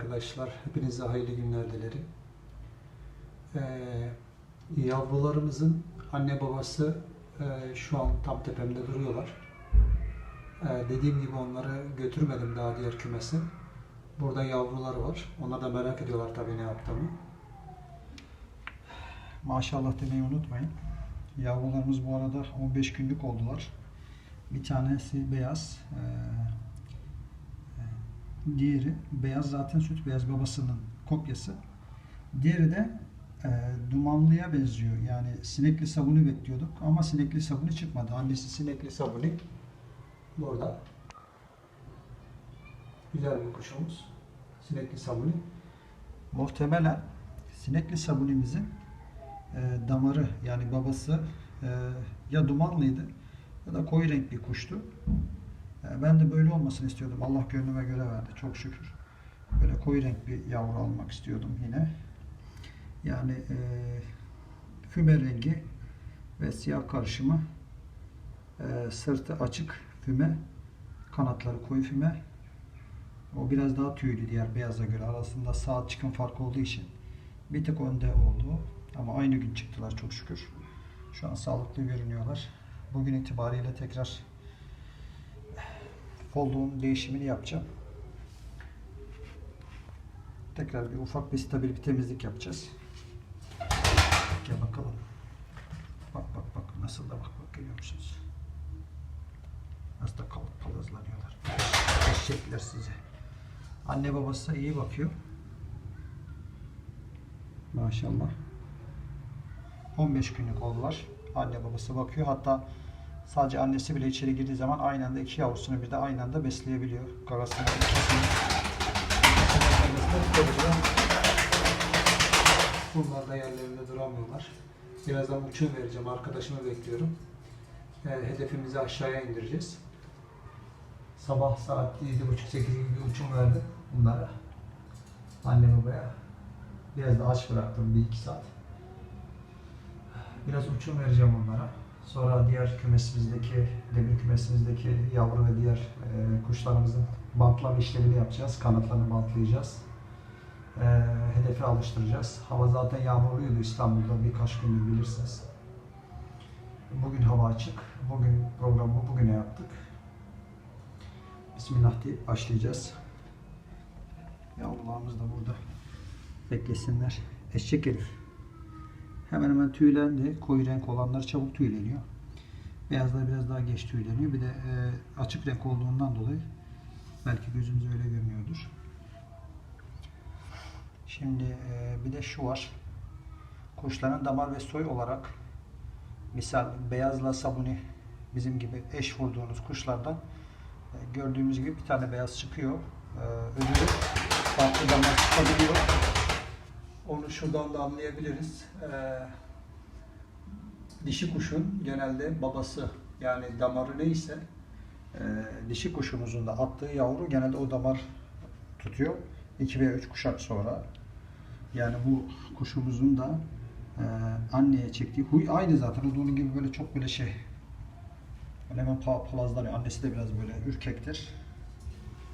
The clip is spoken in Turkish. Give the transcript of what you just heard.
arkadaşlar. Hepinize hayırlı günler dilerim. Ee, yavrularımızın anne babası e, şu an tam tepemde duruyorlar. Ee, dediğim gibi onları götürmedim daha diğer kümese. Burada yavruları var. Onlar da merak ediyorlar tabii ne yaptığımı. Maşallah demeyi unutmayın. Yavrularımız bu arada 15 günlük oldular. Bir tanesi beyaz. Ee, Diğeri beyaz zaten süt beyaz babasının kopyası. Diğeri de e, dumanlıya benziyor. Yani sinekli sabunu bekliyorduk ama sinekli sabunu çıkmadı. Annesi sinekli sabunu burada. Güzel bir kuşumuz. Sinekli sabunu. Muhtemelen sinekli sabunimizin e, damarı yani babası e, ya dumanlıydı ya da koyu renk bir kuştu. Ben de böyle olmasını istiyordum. Allah gönlüme göre verdi. Çok şükür. Böyle koyu renk bir yavru almak istiyordum yine. Yani e, füme rengi ve siyah karışımı e, sırtı açık füme kanatları koyu füme o biraz daha tüylü diğer beyaza göre arasında saat çıkım farkı olduğu için bir tık önde oldu ama aynı gün çıktılar çok şükür şu an sağlıklı görünüyorlar bugün itibariyle tekrar folluğun değişimini yapacağım. Tekrar bir ufak bir stabil bir temizlik yapacağız. Gel bakalım. Bak bak bak nasıl da bak bak görüyor musunuz? Nasıl da kalıp palazlanıyorlar. Eşekler size. Anne babası da iyi bakıyor. Maşallah. 15 günlük oldular. Anne babası bakıyor. Hatta Sadece annesi bile içeri girdiği zaman aynı anda iki yavrusunu bir de aynı anda besleyebiliyor. Gagasını ikisini. Bunlar da yerlerinde duramıyorlar. Birazdan uçum vereceğim. Arkadaşımı bekliyorum. Ee, hedefimizi aşağıya indireceğiz. Sabah saat 7.30-8 gibi uçum verdim bunlara. Anne babaya. Biraz da aç bıraktım bir iki saat. Biraz uçum vereceğim onlara. Sonra diğer kümesimizdeki, demir kümesimizdeki yavru ve diğer e, kuşlarımızın bantlama işlemini yapacağız. Kanatlarını bantlayacağız. E, hedefe alıştıracağız. Hava zaten yağmurluydu İstanbul'da birkaç gündür bilirsiniz. Bugün hava açık. Bugün programı bugüne yaptık. Bismillah deyip başlayacağız. Yavrularımız da burada. Beklesinler. Eşek herif. Hemen hemen tüylendi. Koyu renk olanlar çabuk tüyleniyor. Beyazlar biraz daha geç tüyleniyor. Bir de e, açık renk olduğundan dolayı belki gözünüz öyle görmüyordur. Şimdi e, bir de şu var. Kuşların damar ve soy olarak misal beyazla sabuni bizim gibi eş vurduğunuz kuşlardan e, gördüğümüz gibi bir tane beyaz çıkıyor. E, öbürü farklı damar çıkabiliyor. Onu şuradan da anlayabiliriz. Ee, dişi kuşun genelde babası yani damarı neyse e, dişi kuşumuzun da attığı yavru genelde o damar tutuyor. 2 veya 3 kuşak sonra. Yani bu kuşumuzun da e, anneye çektiği huy aynı zaten. O gibi böyle çok böyle şey hemen pa- palazlanıyor. Annesi de biraz böyle ürkektir.